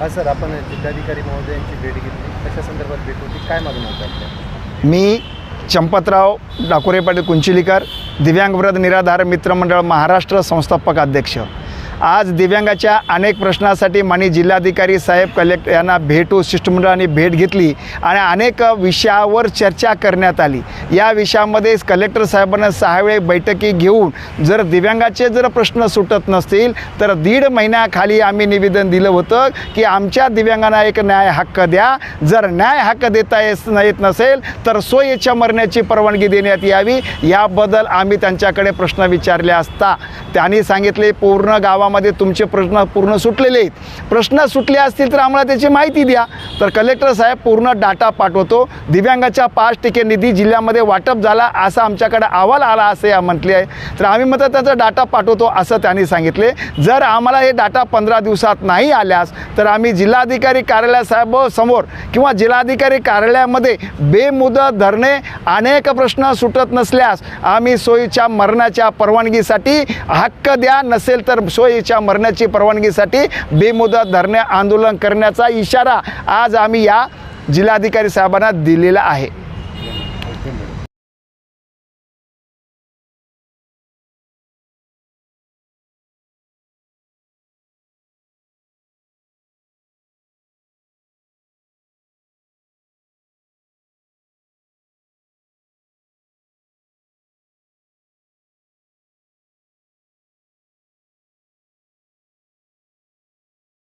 हा सर आपण जिल्हाधिकारी महोदयांची भेट घेतली. कशा संदर्भात भेट होती? काय मागणी होती आपल्या? मी चंपतराव डाकोरे पाटील कुंचिलीकर दिव्यांग विरोध निराधार मित्रमंडळ महाराष्ट्र संस्थापक अध्यक्ष. आज दिव्यांगाच्या अनेक प्रश्नासाठी माननीय जिल्हाधिकारी साहेब कलेक्टर यांना भेटू शिष्टमंडळाने भेट घेतली आणि अनेक विषयावर चर्चा करण्यात आली. या विषयामध्ये कलेक्टर साहेबांना सहा वेळे बैठकी घेऊन जर दिव्यांगाचे जर प्रश्न सुटत नसतील तर दीड महिन्याखाली आम्ही निवेदन दिलं होतं की आमच्या दिव्यांगांना एक न्याय हक्क द्या. जर न्याय हक्क देता येत येत नसेल तर सोयीच्या मरण्याची परवानगी देण्यात यावी. याबद्दल आम्ही त्यांच्याकडे प्रश्न विचारले असता त्यांनी सांगितले पूर्ण गावामध्ये तुमचे प्रश्न पूर्ण सुटलेले आहेत. प्रश्न सुटले असतील तर आम्हाला त्याची माहिती द्या. तर कलेक्टर साहेब पूर्ण डाटा पाठवतो. दिव्यांगाच्या पाच टक्के निधी जिल्ह्यामध्ये वाटप झाला असा आमच्याकडे अहवाल आला असे या म्हटले आहे. तर आम्ही मग त्याचा डाटा पाठवतो असं त्यांनी सांगितले. जर आम्हाला हे डाटा पंधरा दिवसात नाही आल्यास तर आम्ही जिल्हाधिकारी कार्यालयासाहेब समोर किंवा जिल्हाधिकारी कार्यालयामध्ये बेमुदत धरणे अनेक प्रश्न सुटत नसल्यास आम्ही सोयीच्या मरणाच्या परवानगीसाठी हक्क द्या. नसेल तर सोयीच्या मरणाची परवानगीसाठी बेमुदत धरणे आंदोलन करण्याचा इशारा आज आम्ही या जिल्हाधिकारी साहेबांना दिलेला आहे.